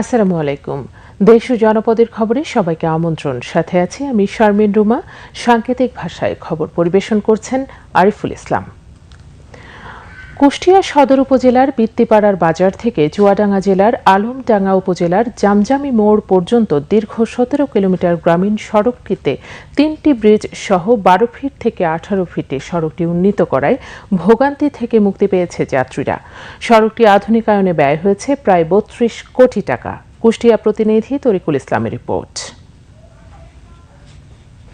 আসসালামু আলাইকুম। দেশ ও জনপদের খবরে সবাইকে আমন্ত্রণ। সাথে আছি আমি শারমিন রুমা। সাংকেতিক ভাষায় খবর পরিবেশন করছেন আরিফুল ইসলাম। কুষ্টিয়া সদর উপজেলার বৃত্তিপাড়ার বাজার থেকে চুয়াডাঙ্গা জেলার আলমডাঙ্গা উপজেলার জামজামি মোড় পর্যন্ত দীর্ঘ সতেরো কিলোমিটার গ্রামীণ সড়কটিতে তিনটি ব্রিজ সহ বারো ফিট থেকে আঠারো ফিটে সড়কটি উন্নীত করায় ভোগান্তি থেকে মুক্তি পেয়েছে যাত্রীরা। সড়কটি আধুনিকায়নে ব্যয় হয়েছে প্রায় বত্রিশ কোটি টাকা। কুষ্টিয়া প্রতিনিধি তরিকুল ইসলামের রিপোর্ট।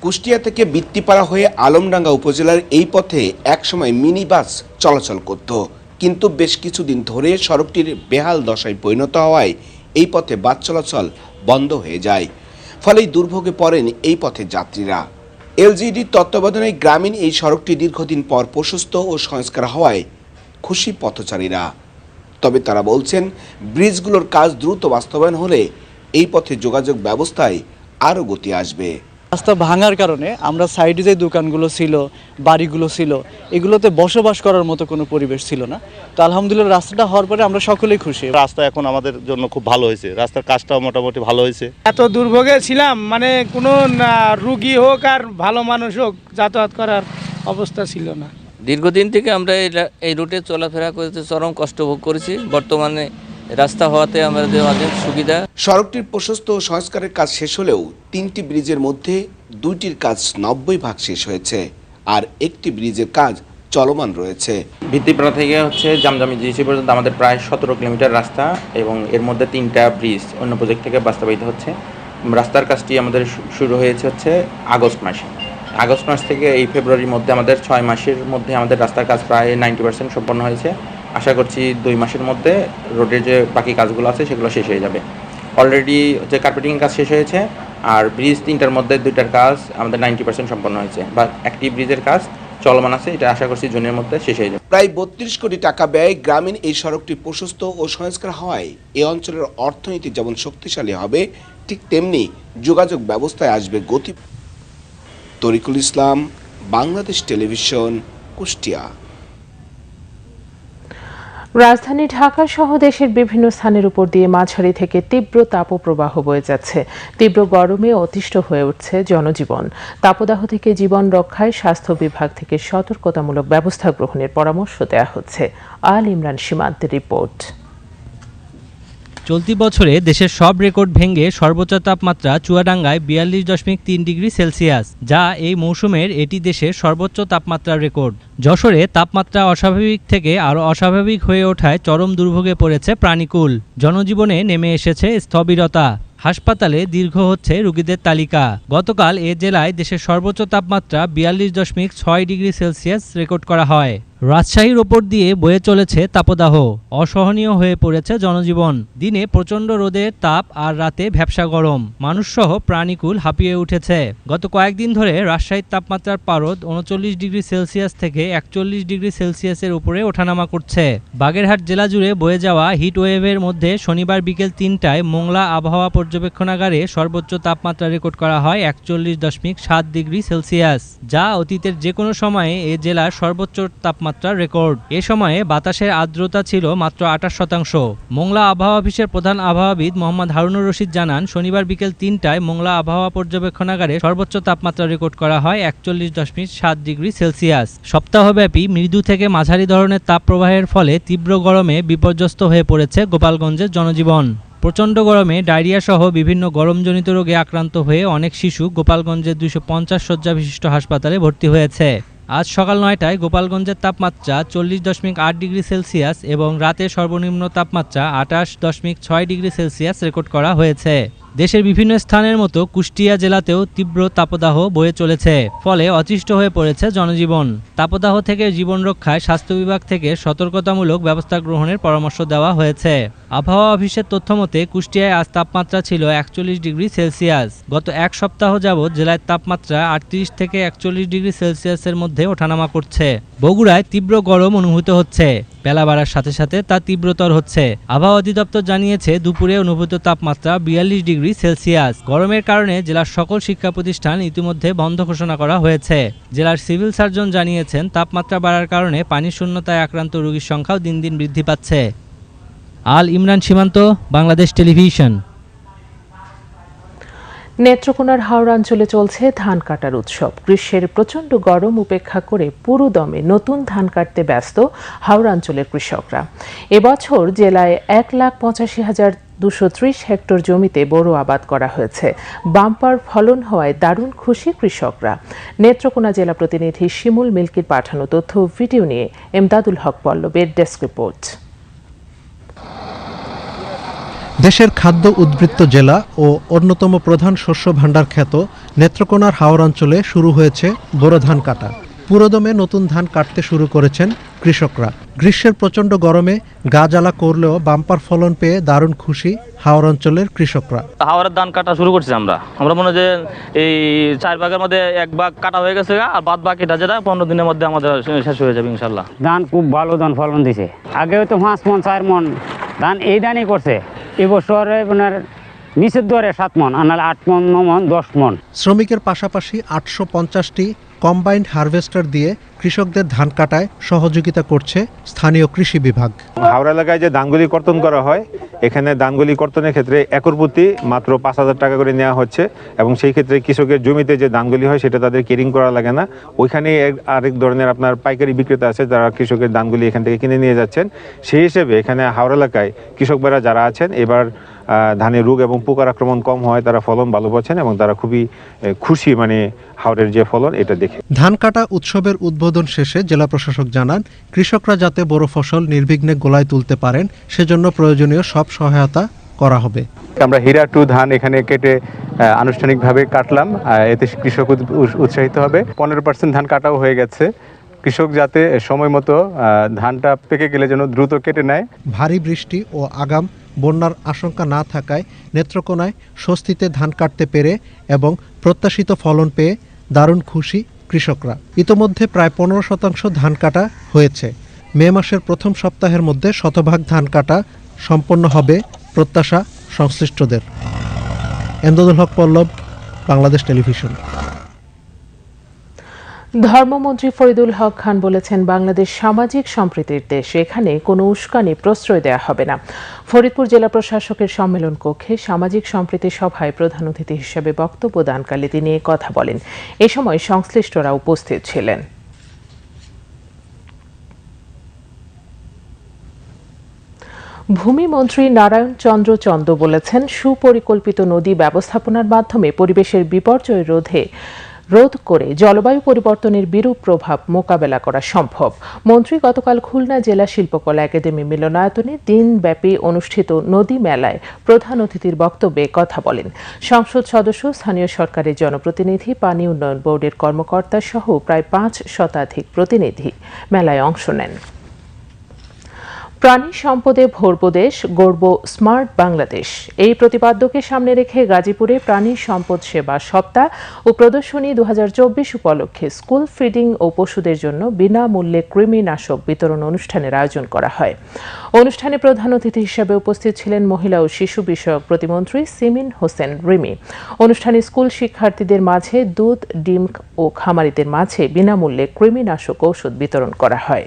কুষ্টিয়া থেকে বৃত্তিপাড়া হয়ে আলমডাঙ্গা উপজেলার এই পথে একসময় মিনি বাস চলাচল করত। কিন্তু বেশ কিছুদিন ধরে সড়কটির বেহাল দশায় পরিণত হওয়ায় এই পথে বাস চলাচল বন্ধ হয়ে যায়। ফলে দুর্ভোগে পড়েন এই পথে যাত্রীরা। এলজিডির তত্ত্বাবধানে গ্রামীণ এই সড়কটি দীর্ঘদিন পর প্রশস্ত ও সংস্কার হওয়ায় খুশি পথচারীরা। তবে তারা বলছেন, ব্রিজগুলোর কাজ দ্রুত বাস্তবায়ন হলে এই পথে যোগাযোগ ব্যবস্থায় আরও গতি আসবে। রাস্তা ভাঙার কারণে আমরা সাইডে যে দোকানগুলো ছিল বাড়িগুলো ছিল এগুলোতে বসবাস করার মতো কোনো পরিবেশ ছিল না। তো আলহামদুলিল্লাহ রাস্তাটা হওয়ার পরে আমরা সকলেই খুশি। রাস্তা এখন আমাদের জন্য খুব ভালো হয়েছে। রাস্তার কাজটাও মোটামুটি ভালো হয়েছে। এত দুর্ভোগে ছিলাম মানে কোনো না রুগী হোক আর ভালো মানুষ হোক যাতায়াত করার অবস্থা ছিল না। দীর্ঘদিন থেকে আমরা এই এই রুটে চলাফেরা করতে চরম কষ্ট ভোগ করেছি। বর্তমানে রাস্তা হওয়াতে আমাদের অনেক সুবিধা। সড়কটির প্রশস্ত সংস্কারের কাজ শেষ হলেও তিনটি ব্রিজের মধ্যে দুইটির কাজ নব্বই ভাগ শেষ হয়েছে আর একটি ব্রিজের কাজ চলমান রয়েছে। ভিত্তিপাড়া থেকে হচ্ছে জামজামি জিসি পর্যন্ত আমাদের প্রায় সতেরো কিলোমিটার রাস্তা এবং এর মধ্যে তিনটা ব্রিজ অন্য প্রজেক্ট থেকে বাস্তবায়িত হচ্ছে। রাস্তার কাজটি আমাদের শুরু হয়েছে হচ্ছে আগস্ট মাসে। আগস্ট মাস থেকে এই ফেব্রুয়ারির মধ্যে আমাদের ছয় মাসের মধ্যে আমাদের রাস্তার কাজ প্রায় নাইনটি পার্সেন্ট সম্পন্ন হয়েছে। আশা করছি দুই মাসের মধ্যে রোডের যে বাকি কাজগুলো আছে সেগুলো শেষ হয়ে যাবে। অলরেডি যে কার্পেটিং কাজ শেষ হয়েছে আর ব্রিজ তিনটার মধ্যে দুইটার কাজ আমাদের নাইনটি পার্সেন্ট সম্পন্ন হয়েছে। বা একটি ব্রিজের কাজ চলমান আছে, এটা আশা করছি জুনের মধ্যে শেষ হয়ে যাবে। প্রায় বত্রিশ কোটি টাকা ব্যয় গ্রামীণ এই সড়কটি প্রশস্ত ও সংস্কার হওয়ায় এ অঞ্চলের অর্থনীতি যেমন শক্তিশালী হবে, ঠিক তেমনি যোগাযোগ ব্যবস্থায় আসবে গতি। তরিকুল ইসলাম, বাংলাদেশ টেলিভিশন, কুষ্টিয়া। রাজধানী ঢাকা সহ দেশের বিভিন্ন স্থানের উপর দিয়ে মাঝারি থেকে তীব্র তাপপ্রবাহ বয়ে যাচ্ছে। তীব্র গরমে অতিষ্ঠ হয়ে উঠছে জনজীবন। তাপদাহ থেকে জীবন রক্ষায় স্বাস্থ্য বিভাগ থেকে সতর্কতামূলক ব্যবস্থা গ্রহণের পরামর্শ দেওয়া হচ্ছে। আল ইমরান সীমান্তের রিপোর্ট। চলতি বছরে দেশের সব রেকর্ড ভেঙে সর্বোচ্চ তাপমাত্রা চুয়াডাঙ্গায় বিয়াল্লিশ দশমিক তিন ডিগ্রি সেলসিয়াস, যা এই মৌসুমের এটি দেশের সর্বোচ্চ তাপমাত্রার রেকর্ড। যশোরে তাপমাত্রা অস্বাভাবিক থেকে আরও অস্বাভাবিক হয়ে ওঠায় চরম দুর্ভোগে পড়েছে প্রাণীকুল। জনজীবনে নেমে এসেছে স্থবিরতা। হাসপাতালে দীর্ঘ হচ্ছে রোগীদের তালিকা। গতকাল এ জেলায় দেশের সর্বোচ্চ তাপমাত্রা বিয়াল্লিশ দশমিক ছয় ডিগ্রি সেলসিয়াস রেকর্ড করা হয়। রাজশাহীর ওপর দিয়ে বয়ে চলেছে তাপদাহ। অসহনীয় হয়ে পড়েছে জনজীবন। দিনে প্রচণ্ড রোদের তাপ আর রাতে ভ্যাবসা গরম। মানুষসহ প্রাণীকুল হাঁপিয়ে উঠেছে। গত কয়েকদিন ধরে রাজশাহীর তাপমাত্রার পারদ উনচল্লিশ ডিগ্রি সেলসিয়াস থেকে একচল্লিশ ডিগ্রি সেলসিয়াসের উপরে ওঠানামা করছে। বাগেরহাট জেলা জুড়ে বয়ে যাওয়া হিট ওয়েভের মধ্যে শনিবার বিকেল তিনটায় মোংলা আবহাওয়া পর্যবেক্ষণাগারে সর্বোচ্চ তাপমাত্রা রেকর্ড করা হয় একচল্লিশ দশমিক সাত ডিগ্রি সেলসিয়াস, যা অতীতের যে কোনো সময়ে এ জেলার সর্বোচ্চ তাপমাত্রার রেকর্ড। এ সময়ে বাতাসের আর্দ্রতা ছিল মাত্র আঠাশ শতাংশ। মোংলা আবহাওয়া অফিসের প্রধান আবহাওয়াবিদ মোহাম্মদ হারুনুর রশিদ জানান, শনিবার বিকেল তিনটায় মোংলা আবহাওয়া পর্যবেক্ষণাগারে সর্বোচ্চ তাপমাত্রা রেকর্ড করা হয় একচল্লিশ দশমিক সাত ডিগ্রি সেলসিয়াস। সপ্তাহব্যাপী মৃদু থেকে মাঝারি ধরনের তাপপ্রবাহের ফলে তীব্র গরমে বিপর্যস্ত হয়ে পড়েছে গোপালগঞ্জের জনজীবন। প্রচণ্ড গরমে ডায়রিয়াসহ বিভিন্ন গরমজনিত রোগে আক্রান্ত হয়ে অনেক শিশু গোপালগঞ্জের দুশো পঞ্চাশ শয্যা বিশিষ্ট হাসপাতালে ভর্তি হয়েছে। আজ সকাল নয়টায় গোপালগঞ্জের তাপমাত্রা চল্লিশ দশমিক আট ডিগ্রি সেলসিয়াস এবং রাতে সর্বনিম্ন তাপমাত্রা আটাশ দশমিক ছয় ডিগ্রি সেলসিয়াস রেকর্ড করা হয়েছে। দেশের বিভিন্ন স্থানের মতো কুষ্টিয়া জেলাতেও তীব্র তাপদাহ বয়ে চলেছে, ফলে অতিষ্ঠ হয়ে পড়েছে জনজীবন। তাপদাহ থেকে জীবন রক্ষায় স্বাস্থ্য বিভাগ থেকে সতর্কতামূলক ব্যবস্থা গ্রহণের পরামর্শ দেওয়া হয়েছে। আবহাওয়া অফিসের তথ্য মতে, কুষ্টিয়ায় আজ তাপমাত্রা ছিল একচল্লিশ ডিগ্রি সেলসিয়াস। গত এক সপ্তাহ যাবৎ জেলার তাপমাত্রা আটত্রিশ থেকে একচল্লিশ ডিগ্রি সেলসিয়াসের মধ্যে ওঠানামা করছে। বগুড়ায় তীব্র গরম অনুভূত হচ্ছে। বেলা বাড়ার সাথে সাথে তা তীব্রতর হচ্ছে। আবহাওয়া অধিদপ্তর জানিয়েছে, দুপুরে অনুভূত তাপমাত্রা বিয়াল্লিশ ডিগ্রি সেলসিয়াস। গরমের কারণে জেলার সকল শিক্ষা প্রতিষ্ঠান ইতিমধ্যে বন্ধ ঘোষণা করা হয়েছে। জেলার সিভিল সার্জন জানিয়েছেন, তাপমাত্রা বাড়ার কারণে পানি শূন্যতায় আক্রান্ত রোগীর সংখ্যাও দিন দিন বৃদ্ধি পাচ্ছে। আল ইমরান সীমান্ত, বাংলাদেশ টেলিভিশন। নেত্রকোনার হাওড়া অঞ্চলে চলছে ধান কাটার উৎসব। গ্রীষ্মের প্রচণ্ড গরম উপেক্ষা করে পুরো দমে নতুন ধান কাটতে ব্যস্ত হাওড়া অঞ্চলের কৃষকরা। এবছর জেলায় এক লাখ পঁচাশি হাজার দুশো হেক্টর জমিতে বোরো আবাদ করা হয়েছে। বাম্পার ফলন হওয়ায় দারুণ খুশি কৃষকরা। নেত্রকোনা জেলা প্রতিনিধি শিমুল মিল্কির পাঠানো তথ্য ভিডিও নিয়ে এমদাদুল হক পল্লবের ডেস্ক রিপোর্ট। দেশের খাদ্য উদ্বৃত্ত জেলা ও অন্যতম প্রধান শস্য ভাণ্ডার খ্যাত নেত্রকোনার হাওর অঞ্চলে শুরু হয়েছে বোরো ধান কাটা। পুরোদমে নতুন ধান কাটতে শুরু করেছেন কৃষকরা। গ্রীষ্মের প্রচণ্ড গরমে গা জ্বালা করলেও বাম্পার ফলন পেয়ে দারুণ খুশি হাওর অঞ্চলের কৃষকরা। হাওয়ারের ধান কাটা শুরু করছি আমরা। আমরা মনে হয় যে এই চার ভাগের মধ্যে এক ভাগ কাটা হয়ে গেছে আর বাদ বাকিটা যেটা পনেরো দিনের মধ্যে আমাদের শেষ হয়ে যাবে ইনশাল্লাহ ধান খুব ভালো ধান ফলন দিছে। আগে হয়তো পাঁচ মন চার মন ধান এই ধানই করছে। এবছর আপনার নিচের দরে সাত মন আর আট মন ন মন দশ মন। শ্রমিকের পাশাপাশি আটশো পঞ্চাশটি কম্বাইন্ড হারভেস্টার দিয়ে কৃষকদের ধান কাটায় সহযোগিতা করছে স্থানীয় কৃষি বিভাগ। হাওড়া এলাকায় যে ধানগুলি কর্তন করা হয়, এখানে ধানগুলি কর্তনের ক্ষেত্রে একর প্রতি মাত্র পাঁচ হাজার টাকা করে নেওয়া হচ্ছে এবং সেই ক্ষেত্রে কৃষকের জমিতে যে ধানগুলি হয়, সেটা তাদের কেরিং করা লাগে না। ওইখানে আরেক ধরনের আপনার পাইকারি বিক্রেতা আছে, যারা কৃষকের ধানগুলি এখান থেকে কিনে নিয়ে যাচ্ছেন। সেই হিসেবে এখানে হাওড়া এলাকায় কৃষক যারা আছেন, এবার ধানের রোগ এবং পোকার আক্রমণ কম হয় তারা ফলন ভালো পাচ্ছেন এবং তারা খুবই খুশি মানে হাওড়ের যে ফলন এটা দেখে। ধান কাটা উৎসবের উদ্বোধন শেষে জেলা প্রশাসক জানান কৃষকরা যাতে বড় ফসল নির্বিঘ্নে গোলায় তুলতে পারেন সেজন্য প্রয়োজনীয় সব সহায়তা করা হবে। আমরা হীরা টু ধান এখানে কেটে আনুষ্ঠানিকভাবে কাটলাম এতে কৃষক উৎ- উৎ- উৎসাহিত হবে। পনেরো পার্সেন্ট ধান কাটাও হয়ে গেছে। কৃষক যাতে সময় মতো ধানটা পেকে গেলে যেন দ্রুত কেটে নেয়। ভারী বৃষ্টি ও আগাম বন্যার আশঙ্কা না থাকায় নেত্রকোনায় স্বস্তিতে ধান কাটতে পেরে এবং প্রত্যাশিত ফলন পেয়ে দারুণ খুশি কৃষকরা। ইতোমধ্যে প্রায় পনেরো শতাংশ ধান কাটা হয়েছে। মে মাসের প্রথম সপ্তাহের মধ্যে শতভাগ ধান কাটা সম্পন্ন হবে প্রত্যাশা সংশ্লিষ্টদের। এমদাদুল হক পল্লব, বাংলাদেশ টেলিভিশন। ধর্মমন্ত্রী ফরিদুল হক খান বলেছেন, বাংলাদেশ সামাজিক সম্প্রীতির দেশ, এখানে কোনো উস্কানি, প্রশ্রয় দেওয়া হবে না। ফরিদপুর জেলা প্রশাসকের সম্মেলন কক্ষে সামাজিক সম্প্রীতি সভায় প্রধান অতিথি হিসেবে বক্তব্য দানকালে তিনি কথা বলেন। এ সময় সংশ্লিষ্টরা উপস্থিত ছিলেন। ভূমিমন্ত্রী নারায়ণ চন্দ্র চন্দ বলেছেন, সুপরিকল্পিত নদী ব্যবস্থাপনার মাধ্যমে পরিবেশের বিপর্যয় রোধে রোধ করে জলবায়ু পরিবর্তনের বিরূপ প্রভাব মোকাবেলা করা সম্ভব। মন্ত্রী গতকাল খুলনা জেলা শিল্পকলা একাডেমি মিলনায়তনে দিনব্যাপী অনুষ্ঠিত নদী মেলায় প্রধান অতিথির বক্তব্যে কথা বলেন। সংসদ সদস্য, স্থানীয় সরকারের জনপ্রতিনিধি, পানি উন্নয়ন বোর্ডের কর্মকর্তা সহ প্রায় পাঁচ শতাধিক প্রতিনিধি মেলায় অংশ নেন। প্রাণী সম্পদে ভরব দেশ গড়ব স্মার্ট বাংলাদেশ। এই প্রতিপাদ্যকে সামনে রেখে গাজীপুরে প্রাণী সম্পদ সেবা সপ্তাহ ও প্রদর্শনী দু হাজার চব্বিশ উপলক্ষে স্কুল ফিডিং ও পশুদের জন্য বিনামূল্যে কৃমিনাশক বিতরণ অনুষ্ঠানের আয়োজন করা হয়। অনুষ্ঠানে প্রধান অতিথি হিসেবে উপস্থিত ছিলেন মহিলা ও শিশু বিষয়ক প্রতিমন্ত্রী সিমিন হোসেন রিমি। অনুষ্ঠানে স্কুল শিক্ষার্থীদের মাঝে দুধ, ডিম ও খামারিদের মাঝে বিনামূল্যে কৃমিনাশক ঔষধ বিতরণ করা হয়।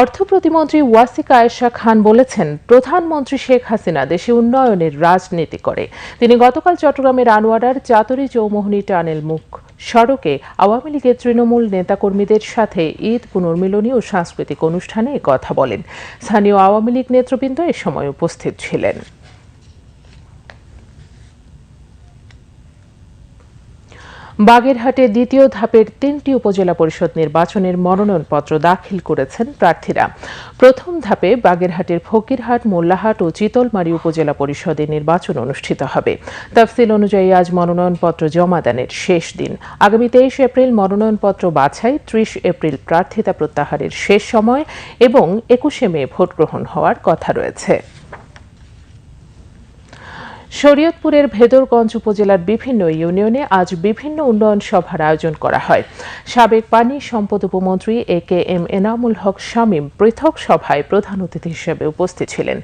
অর্থ প্রতিমন্ত্রী ওয়াসিকা আয়েশা খান বলেছেন, প্রধানমন্ত্রী শেখ হাসিনা দেশে উন্নয়নের রাজনীতি করে। তিনি গতকাল চট্টগ্রামের আনোয়ারার চাতরি চৌমোহনী টানেল মুখ সড়কে আওয়ামী লীগের তৃণমূল নেতাকর্মীদের সাথে ঈদ পুনর্মিলনী ও সাংস্কৃতিক অনুষ্ঠানে কথা বলেন। স্থানীয় আওয়ামী লীগ নেতৃবৃন্দ এ সময় উপস্থিত ছিলেন। বাগেরহাটে দ্বিতীয় ধাপের তিনটি উপজেলা পরিষদ নির্বাচনের মনোনয়নপত্র দাখিল করেছেন প্রার্থীরা। প্রথম ধাপে বাগেরহাটের ফকিরহাট, মোল্লাহাট ও চিতলমারী উপজেলা পরিষদের নির্বাচন অনুষ্ঠিত হবে। তফসিল অনুযায়ী আজ মনোনয়নপত্র জমা দানের শেষ দিন। আগামী তেইশ এপ্রিল মনোনয়নপত্র বাছাই, ত্রিশ এপ্রিল প্রার্থিতা প্রত্যাহারের শেষ সময় এবং একুশে মে ভোট গ্রহণ হওয়ার কথা রয়েছে। শরীয়তপুরের ভেদরগঞ্জ উপজেলার বিভিন্ন ইউনিয়নে আজ বিভিন্ন উন্নয়ন সভার আয়োজন করা হয়। সাবেক পানি সম্পদ উপমন্ত্রী A K M Enamul Haque Shamim পৃথক সভায় প্রধান অতিথি হিসেবে উপস্থিত ছিলেন।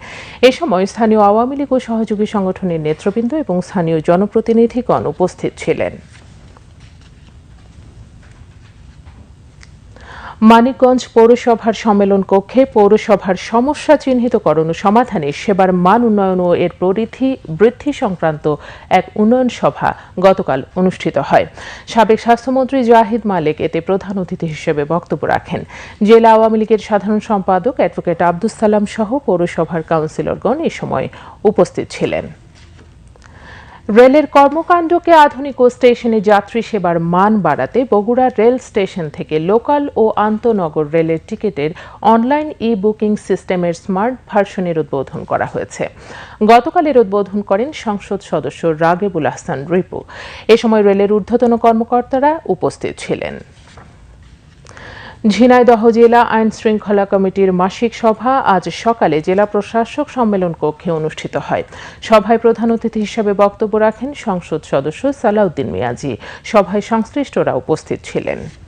এ সময় স্থানীয় আওয়ামী লীগ ও সহযোগী সংগঠনের নেতৃবৃন্দ এবং স্থানীয় জনপ্রতিনিধিগণ উপস্থিত ছিলেন। মানিকগঞ্জ পৌরসভার সম্মেলন কক্ষে পৌরসভার সমস্যা চিহ্নিতকরণ ও সমাধানে সেবার মান উন্নয়ন ও এর পরিধি বৃদ্ধি সংক্রান্ত এক উন্নয়ন সভা গতকাল অনুষ্ঠিত হয়। সাবেক স্বাস্থ্যমন্ত্রী জাহিদ মালিক এতে প্রধান অতিথি হিসেবে বক্তব্য রাখেন। জেলা আওয়ামী লীগের সাধারণ সম্পাদক অ্যাডভোকেট আব্দুস সালাম সহ পৌরসভার কাউন্সিলরগণ এ সময় উপস্থিত ছিলেন। রেলের কর্মকাণ্ডকে আধুনিক ও স্টেশনে যাত্রী সেবার মান বাড়াতে বগুড়া রেল স্টেশন থেকে লোকাল ও আন্তনগর রেলের টিকিটের অনলাইন ই বুকিং সিস্টেমের স্মার্ট ভার্সনের উদ্বোধন করা হয়েছে। গতকাল এর উদ্বোধন করেন সংসদ সদস্য রাগেবুল আহসান রিপু। এ সময় রেলের ঊর্ধ্বতন কর্মকর্তারা উপস্থিত ছিলেন। ঝিনাইদহ জেলা আইন শৃঙ্খলা কমিটির মাসিক সভা আজ সকালে জেলা প্রশাসক সম্মেলন কক্ষে অনুষ্ঠিত হয়। সভায় প্রধান অতিথি হিসেবে বক্তব্য রাখেন সংসদ সদস্য সালাউদ্দিন মিয়াজি। সভায় সংশ্লিষ্টরা উপস্থিত ছিলেন।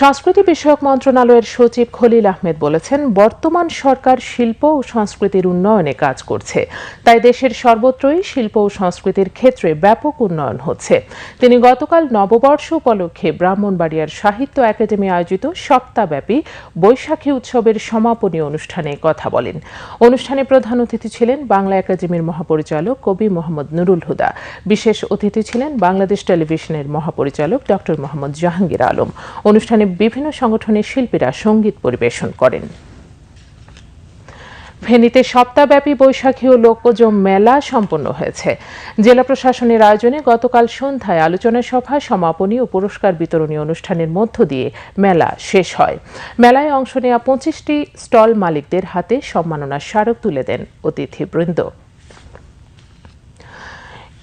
সংস্কৃতি বিষয়ক মন্ত্রণালয়ের সচিব খলিল আহমেদ বলেছেন, বর্তমান সরকার শিল্প ও সংস্কৃতির উন্নয়নে কাজ করছে। তাই দেশের সর্বত্রই শিল্প ও সংস্কৃতির ক্ষেত্রে ব্যাপক উন্নয়ন হচ্ছে। তিনি গতকাল নববর্ষ উপলক্ষে ব্রাহ্মণবাড়িয়ার সাহিত্য একাডেমি আয়োজিত সপ্তাহব্যাপী বৈশাখী উৎসবের সমাপনী অনুষ্ঠানে কথা বলেন। অনুষ্ঠানে প্রধান অতিথি ছিলেন বাংলা একাডেমির মহাপরিচালক কবি মোহাম্মদ নুরুল হুদা। বিশেষ অতিথি ছিলেন বাংলাদেশ টেলিভিশনের মহাপরিচালক ডক্টর মোহাম্মদ জাহাঙ্গীর আলম। অনুষ্ঠানে বিভিন্ন সংগঠনের শিল্পীরা সংগীত পরিবেশন করেন। ফেনীতে সপ্তাহব্যাপী বৈশাখী ও লোকজ মেলা সম্পন্ন হয়েছে। জেলা প্রশাসনের আয়োজনে গতকাল সন্ধ্যায় আলোচনা সভা, সমাপনী ও পুরস্কার বিতরণী অনুষ্ঠানের মধ্য দিয়ে মেলা শেষ হয়। মেলায় অংশ নেওয়া পঁচিশটি স্টল মালিকদের হাতে সম্মাননা স্মারক তুলে দেন অতিথিবৃন্দ।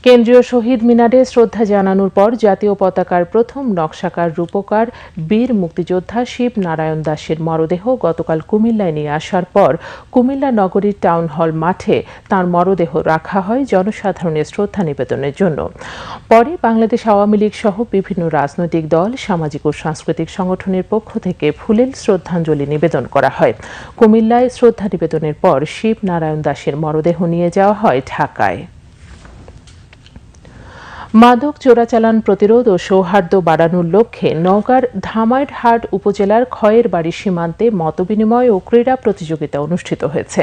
কেন্দ্রীয় শহীদ মিনারে শ্রদ্ধা জানানোর পর জাতীয় পতাকার প্রথম নকশাকার রূপকার, বীর মুক্তিযোদ্ধা শিব নারায়ণ দাসের মরদেহ গতকাল কুমিল্লায় নিয়ে আসার পর কুমিল্লা নগরীর টাউন হল মাঠে তার মরদেহ রাখা হয় জনসাধারণের শ্রদ্ধা নিবেদনের জন্য। পরে বাংলাদেশ আওয়ামী লীগ সহ বিভিন্ন রাজনৈতিক দল, সামাজিক ও সাংস্কৃতিক সংগঠনের পক্ষ থেকে ফুলেল শ্রদ্ধাঞ্জলি নিবেদন করা হয়। কুমিল্লায় শ্রদ্ধা নিবেদনের পর শিব নারায়ণ দাসের মরদেহ নিয়ে যাওয়া হয় ঢাকায়। মাদক চোরাচালান প্রতিরোধ ও সৌহার্দ্য বাড়ানোর লক্ষ্যে নওগাঁর ধামাইরহাট উপজেলার খয়ের বাড়ি সীমান্তে মতবিনিময় ও ক্রীড়া প্রতিযোগিতা অনুষ্ঠিত হয়েছে।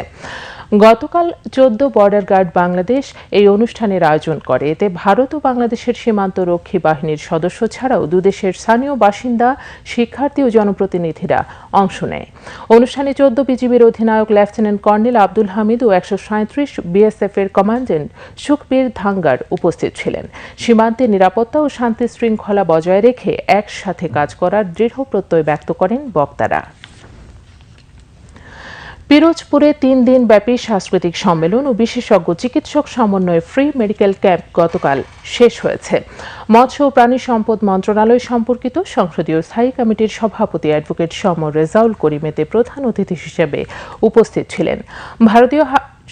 গতকাল চোদ্দ বর্ডার গার্ড বাংলাদেশ এই অনুষ্ঠানের আয়োজন করে। এতে ভারত ও বাংলাদেশের সীমান্ত রক্ষী বাহিনীর সদস্য ছাড়াও দুদেশের স্থানীয় বাসিন্দা, শিক্ষার্থী ও জনপ্রতিনিধিরা অংশ নেয়। অনুষ্ঠানে চোদ্দ বিজিবির অধিনায়ক লেফটেন্যান্ট কর্নেল আব্দুল হামিদ ও একশো সাঁত্রিশ বিএসএফ এর কমান্ডেন্ট সুখবীর ধাঙ্গার উপস্থিত ছিলেন। সীমান্তে নিরাপত্তা ও শান্তি শৃঙ্খলা বজায় রেখে একসাথে কাজ করার দৃঢ় প্রত্যয় ব্যক্ত করেন বক্তারা। পিরোজপুরে তিন দিন ব্যাপী সাংস্কৃতিক সম্মেলন ও বিশেষজ্ঞ চিকিৎসক সমন্বয়ে ফ্রি মেডিকেল ক্যাম্প গতকাল শেষ হয়েছে। মৎস্য ও প্রাণী সম্পদ মন্ত্রণালয় সম্পর্কিত সংসদীয় স্থায়ী কমিটির সভাপতি অ্যাডভোকেট সম রেজাউল করিমেতে প্রধান অতিথি হিসেবে উপস্থিত ছিলেন। ভারতীয়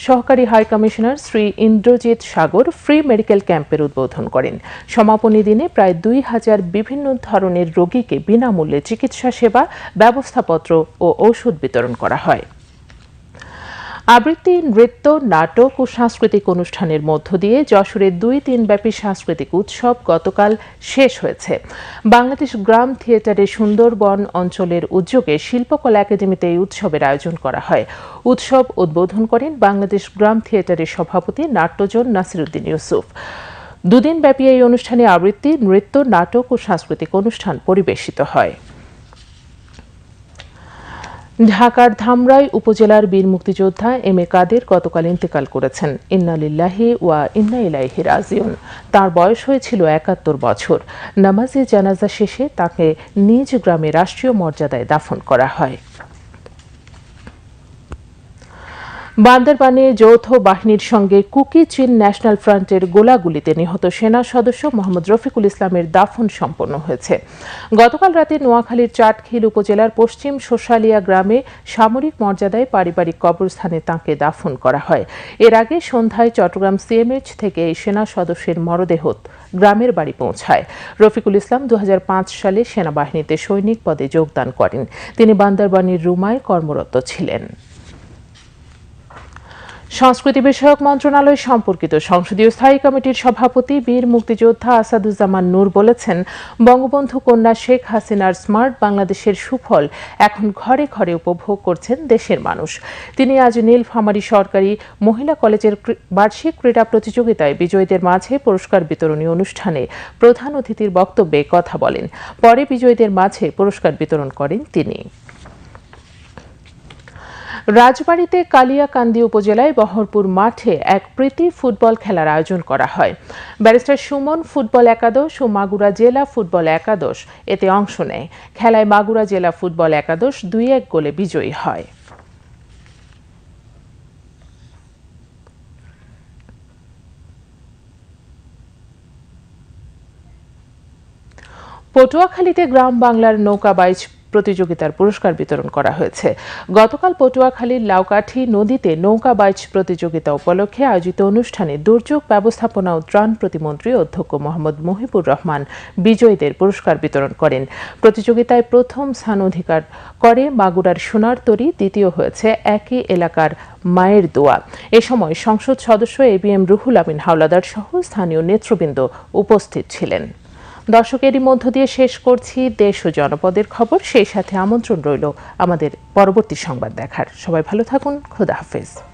সহকারী high commissioner Shri Indrajit Sagar free medical ক্যাম্পের উদ্বোধন করেন। সমাপনী দিনে প্রায় দুই হাজার বিভিন্ন ধরনের রোগীকে বিনামূল্যে চিকিৎসা সেবা, ব্যবস্থাপত্র ও ঔষধ বিতরণ করা হয়। আবৃত্তি, নৃত্য, নাটক ও সাংস্কৃতিক অনুষ্ঠানের মধ্য দিয়ে যশোরের দুই দিন ব্যাপী সাংস্কৃতিক উৎসব গতকাল শেষ হয়েছে। বাংলাদেশ গ্রাম থিয়েটারের সুন্দরবন অঞ্চলের উদ্যোগে শিল্পকলা একাডেমিতে এই উৎসবের আয়োজন করা হয়। উৎসব উদ্বোধন করেন বাংলাদেশ গ্রাম থিয়েটারের সভাপতি নাট্যজন নাসিরুদ্দিন ইউসুফ। দুদিন ব্যাপী এই অনুষ্ঠানে আবৃত্তি, নৃত্য, নাটক ও সাংস্কৃতিক অনুষ্ঠান পরিবেশিত হয়। ঢাকার ধামরাই উপজেলার বীর মুক্তিযোদ্ধা এম এ কাদের গতকাল ইন্তেকাল করেছেন। ইন্নালিল্লাহি ওয়া ইন্না ইলাইহি রাজিউন। তার বয়স হয়েছিল একাত্তর বছর। নামাজে জানাজা শেষে তাকে নিজ গ্রামে রাষ্ট্রীয় মর্যাদায় দাফন করা হয়। বান্দরবানে যৌথ বাহিনীর সঙ্গে কুকি চীন ন্যাশনাল ফ্রন্টের গোলাগুলিতে নিহত সেনা সদস্য মোহাম্মদ রফিকুল ইসলামের দাফন সম্পন্ন হয়েছে। গতকাল রাতে নোয়াখালীর চাটখিল উপজেলার পশ্চিম শোশালিয়া গ্রামে সামরিক মর্যাদায় পারিবারিক কবরস্থানে তাঁকে দাফন করা হয়। এর আগে সন্ধ্যায় চট্টগ্রাম সিএমএইচ থেকে এই সেনা সদস্যের মরদেহ গ্রামের বাড়ি পৌঁছায়। রফিকুল ইসলাম দু হাজার পাঁচ সালে সেনাবাহিনীতে সৈনিক পদে যোগদান করেন। তিনি বান্দরবানের রুমায় কর্মরত ছিলেন। সংস্কৃতি বিষয়ক মন্ত্রণালয় সম্পর্কিত সংসদীয় স্থায়ী কমিটির সভাপতি বীর মুক্তিযোদ্ধা আসাদুজ্জামান নূর বলেছেন, বঙ্গবন্ধু কন্যা শেখ হাসিনার স্মার্ট বাংলাদেশের সুফল এখন ঘরে ঘরে উপভোগ করছেন দেশের মানুষ। তিনি আজ নীলফামারী সরকারি মহিলা কলেজের বার্ষিক ক্রীড়া প্রতিযোগিতায় বিজয়ীদের মাঝে পুরস্কার বিতরণী অনুষ্ঠানে প্রধান অতিথির বক্তব্যে কথা বলেন। পরে বিজয়ীদের মাঝে পুরস্কার বিতরণ করেন তিনি। রাজবাড়ীতে কালিয়াকান্দি উপজেলায় বহরপুর মাঠে এক প্রীতি ফুটবল খেলার আয়োজন করা হয়। ব্যারিস্টার সুমন ফুটবল একাদশ ও মাগুরা জেলা ফুটবল একাদশ এতে অংশ নেয়। খেলায় মাগুরা জেলা ফুটবল একাদশ দুই এক গোলে বিজয়ী হয়। পটুয়াখালীতে গ্রাম বাংলার নৌকা বাইচ প্রতিযোগিতার পুরস্কার বিতরণ করা হয়েছে। গতকাল পটুয়াখালীর লাউকাঠি নদীতে নৌকা বাইচ প্রতিযোগিতা উপলক্ষে আয়োজিত অনুষ্ঠানে দুর্যোগ ব্যবস্থাপনা ও ত্রাণ প্রতিমন্ত্রী অধ্যক্ষ মোহাম্মদ মহিবুর রহমান বিজয়ীদের পুরস্কার বিতরণ করেন। প্রতিযোগিতায় প্রথম স্থান অধিকার করে মাগুরার সোনারতরী, দ্বিতীয় হয়েছে একই এলাকার মায়ের দোয়া। এ সময় সংসদ সদস্য A B M Ruhul Amin Howlader সহ স্থানীয় নেতৃবৃন্দ উপস্থিত ছিলেন। দর্শকেরই মধ্য দিয়ে শেষ করছি দেশ ও জনপদের খবর। সেই সাথে আমন্ত্রণ রইল আমাদের পরবর্তী সংবাদ দেখার। সবাই ভালো থাকুন। খোদা হাফেজ।